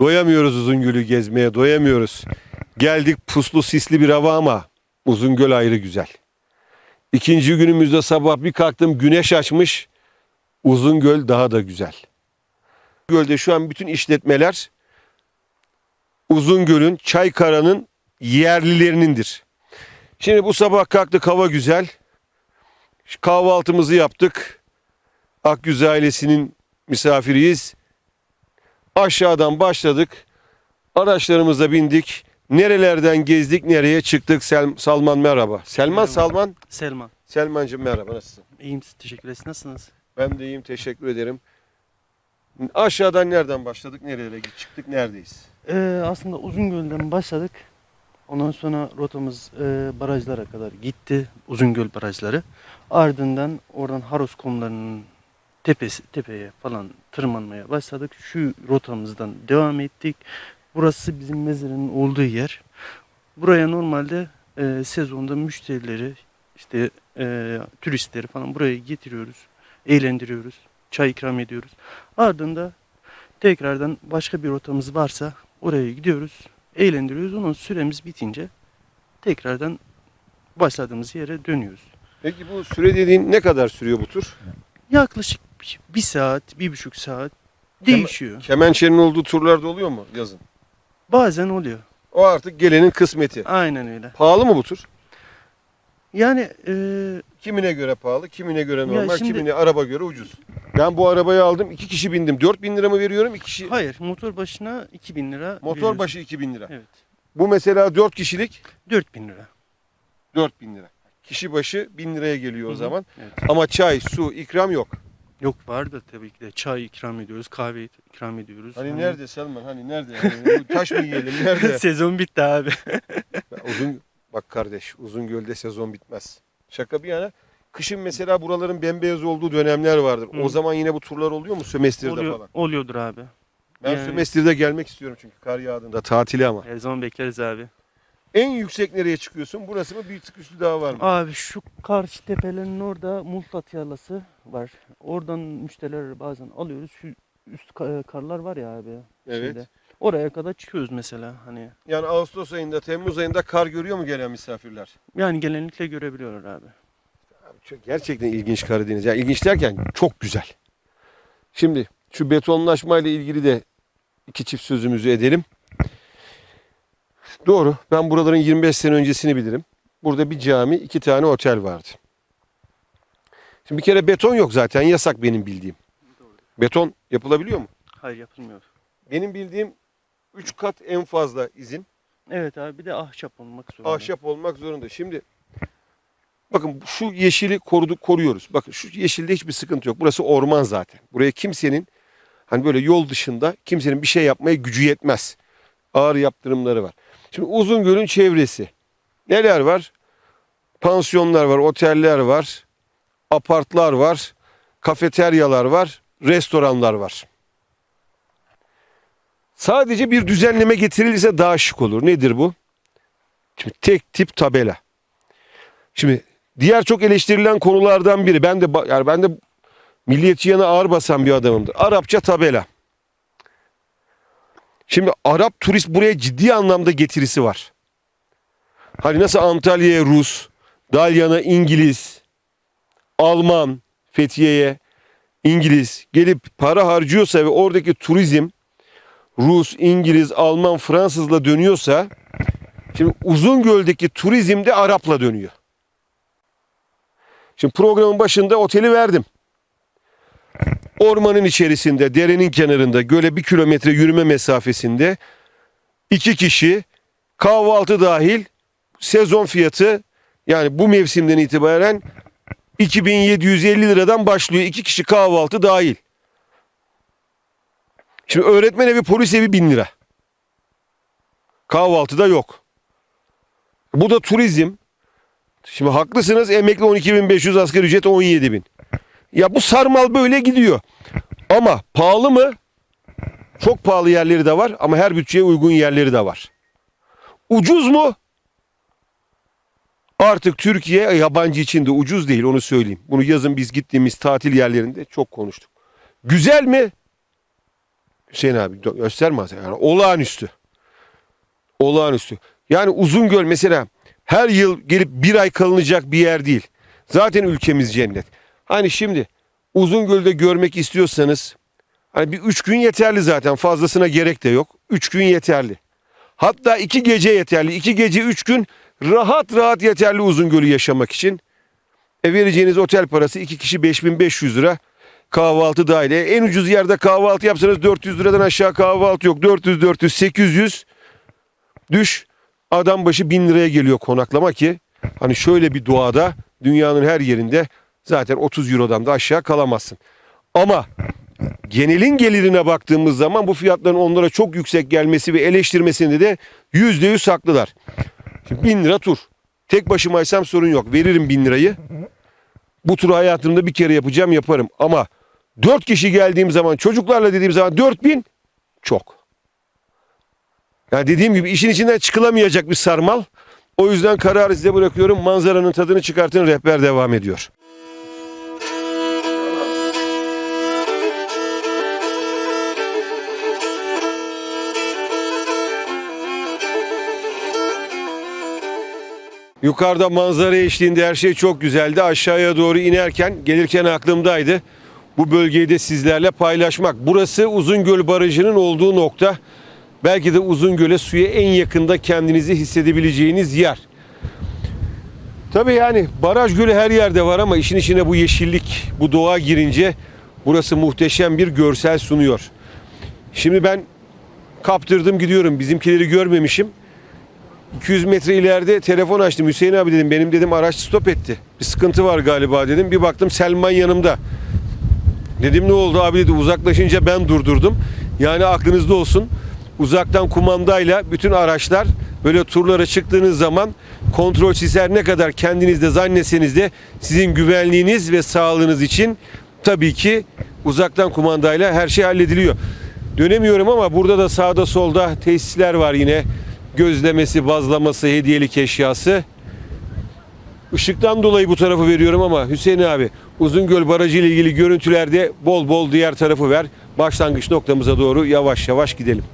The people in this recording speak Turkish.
Doyamıyoruz Uzungöl'ü gezmeye, doyamıyoruz. Geldik puslu sisli bir hava ama Uzungöl ayrı güzel. İkinci günümüzde sabah bir kalktım güneş açmış. Uzungöl daha da güzel. Gölde şu an bütün işletmeler Uzungöl'ün, Çaykara'nın yerlilerinindir. Şimdi bu sabah kalktık hava güzel. Kahvaltımızı yaptık. Akgüz ailesinin misafiriyiz. Aşağıdan başladık. Araçlarımıza bindik. Nerelerden gezdik, nereye çıktık? Sel- Salman merhaba. Selman Merhaba. Salman. Selman. Selmancığım merhaba nasılsın? İyiyim teşekkür ederiz. Nasılsınız? Ben de iyiyim teşekkür ederim. Aşağıdan nereden başladık? Nerelere çıktık? Neredeyiz? Ee, aslında Uzungöl'den başladık. Ondan sonra rotamız e, barajlara kadar gitti. Uzungöl barajları. Ardından oradan Haros kumlarının tepesi tepeye falan tırmanmaya başladık. Şu rotamızdan devam ettik. Burası bizim mezarın olduğu yer. Buraya normalde e, sezonda müşterileri işte e, turistleri falan buraya getiriyoruz. Eğlendiriyoruz. Çay ikram ediyoruz. Ardında tekrardan başka bir rotamız varsa oraya gidiyoruz. Eğlendiriyoruz. Onun süremiz bitince tekrardan başladığımız yere dönüyoruz. Peki bu süre dediğin ne kadar sürüyor bu tur? Yaklaşık bir- saat, bir buçuk saat değişiyor. Kemençenin olduğu turlarda oluyor mu yazın? Bazen oluyor. O artık gelenin kısmeti. Aynen öyle. Pahalı mı bu tur? Yani e, Kimine göre pahalı, kimine göre normal, şimdi- kimine araba göre ucuz. Ben bu arabayı aldım, iki kişi bindim. 4000 lira mı veriyorum? İki kişi. hayır motor başına 2000 lira Motor veriyoruz. başı 2000 lira. Evet. Bu mesela 4 kişilik 4000 lira. 4000 lira. Kişi başı 1000 liraya geliyor o Hı hı. zaman. Evet. Ama çay, su, ikram yok. Yok var da tabii ki de çay ikram ediyoruz, kahve ikram ediyoruz. Hani nerede Selman? Hani nerede? Yani? Bu taş mı yiyelim? Nerede? Sezon bitti abi. Ben uzun bak kardeş, uzun gölde sezon bitmez. Şaka bir yana. Kışın mesela buraların bembeyaz olduğu dönemler vardır. Hı. O zaman yine bu turlar oluyor mu sömestrde Oluyor, falan? oluyordur abi. Ben Yani- sömestrde gelmek istiyorum çünkü kar yağdığında tatili ama. Her zaman bekleriz abi. En yüksek nereye çıkıyorsun? Burası mı? Bir tık üstü daha var mı? Abi şu karşı tepelerin orada Multat Yalası var. Oradan müşterileri bazen alıyoruz. Şu üst ka- karlar var ya abi. evet. şeyde. Oraya kadar çıkıyoruz mesela hani. Yani Ağustos ayında, Temmuz ayında kar görüyor mu gelen misafirler? Yani genellikle görebiliyorlar abi. Abi çok gerçekten ilginç Karadeniz. Yani ilginç derken çok güzel. Şimdi şu betonlaşma ile ilgili de iki çift sözümüzü edelim. Doğru. Ben buraların 25 sene öncesini bilirim. Burada bir cami, iki tane otel vardı. Şimdi bir kere beton yok zaten. Yasak benim bildiğim. Beton yapılabiliyor mu? Hayır yapılmıyor. Benim bildiğim 3 kat en fazla izin. Evet abi bir de ahşap olmak zorunda. ahşap olmak zorunda. Şimdi bakın şu yeşili koruduk koruyoruz. Bakın şu yeşilde hiçbir sıkıntı yok. Burası orman zaten. Buraya kimsenin hani böyle yol dışında kimsenin bir şey yapmaya gücü yetmez. Ağır yaptırımları var. Şimdi Uzungöl'ün çevresi. Neler var? Pansiyonlar var, oteller var, apartlar var, kafeteryalar var, restoranlar var. Sadece bir düzenleme getirilirse daha şık olur. Nedir bu? Şimdi tek tip tabela. Şimdi diğer çok eleştirilen konulardan biri. Ben de yani ben de milliyetçi yana ağır basan bir adamımdır. Arapça tabela. Şimdi Arap turist buraya ciddi anlamda getirisi var. Hani nasıl Antalya'ya Rus, Dalyan'a İngiliz, Alman, Fethiye'ye İngiliz gelip para harcıyorsa ve oradaki turizm Rus, İngiliz, Alman, Fransızla dönüyorsa Şimdi Uzungöl'deki turizm de Arap'la dönüyor. Şimdi programın başında oteli verdim. Ormanın içerisinde, derenin kenarında, göle bir kilometre yürüme mesafesinde iki kişi kahvaltı dahil sezon fiyatı yani bu mevsimden itibaren 2750 liradan başlıyor. iki kişi kahvaltı dahil. Şimdi öğretmen evi, polis evi 1000 lira. Kahvaltıda yok. Bu da turizm. Şimdi haklısınız emekli 12.500 asgari ücret 17.000. Ya bu sarmal böyle gidiyor. Ama pahalı mı? Çok pahalı yerleri de var ama her bütçeye uygun yerleri de var. Ucuz mu? Artık Türkiye yabancı için de ucuz değil onu söyleyeyim. Bunu yazın biz gittiğimiz tatil yerlerinde çok konuştuk. Güzel mi? Hüseyin abi gö- gösterme Hasan. Yani olağanüstü. Olağanüstü. Yani Uzungöl mesela her yıl gelip bir ay kalınacak bir yer değil. Zaten ülkemiz cennet. Hani şimdi Uzungöl'de görmek istiyorsanız hani bir üç gün yeterli zaten fazlasına gerek de yok. Üç gün yeterli. Hatta iki gece yeterli. İki gece üç gün rahat rahat yeterli Uzungöl'ü yaşamak için. E vereceğiniz otel parası iki kişi 5500 lira. Kahvaltı dahil. E, en ucuz yerde kahvaltı yapsanız 400 liradan aşağı kahvaltı yok. 400, 400, 800 düş. Adam başı 1000 liraya geliyor konaklama ki hani şöyle bir doğada dünyanın her yerinde zaten 30 Euro'dan da aşağı kalamazsın. Ama genelin gelirine baktığımız zaman bu fiyatların onlara çok yüksek gelmesi ve eleştirmesinde de %100 haklılar. Şimdi 1000 lira tur. Tek başımaysam sorun yok. Veririm 1000 lirayı. Bu turu hayatımda bir kere yapacağım yaparım. Ama 4 kişi geldiğim zaman çocuklarla dediğim zaman 4000 çok. Yani dediğim gibi işin içinden çıkılamayacak bir sarmal. O yüzden kararı size bırakıyorum. Manzaranın tadını çıkartın. Rehber devam ediyor. Yukarıda manzara eşliğinde her şey çok güzeldi. Aşağıya doğru inerken gelirken aklımdaydı. Bu bölgeyi de sizlerle paylaşmak. Burası Uzungöl Barajı'nın olduğu nokta. Belki de Uzungöl'e suya en yakında kendinizi hissedebileceğiniz yer. Tabii yani baraj gölü her yerde var ama işin içine bu yeşillik, bu doğa girince burası muhteşem bir görsel sunuyor. Şimdi ben kaptırdım gidiyorum. Bizimkileri görmemişim. 200 metre ileride telefon açtım. Hüseyin abi dedim benim dedim araç stop etti. Bir sıkıntı var galiba dedim. Bir baktım Selman yanımda. Dedim ne oldu abi dedi uzaklaşınca ben durdurdum. Yani aklınızda olsun. Uzaktan kumandayla bütün araçlar böyle turlara çıktığınız zaman kontrolsüz her ne kadar kendinizde zannetseniz de sizin güvenliğiniz ve sağlığınız için tabii ki uzaktan kumandayla her şey hallediliyor. Dönemiyorum ama burada da sağda solda tesisler var yine. Gözlemesi, bazlaması, hediyelik eşyası. Işıktan dolayı bu tarafı veriyorum ama Hüseyin abi Uzungöl Barajı ile ilgili görüntülerde bol bol diğer tarafı ver. Başlangıç noktamıza doğru yavaş yavaş gidelim.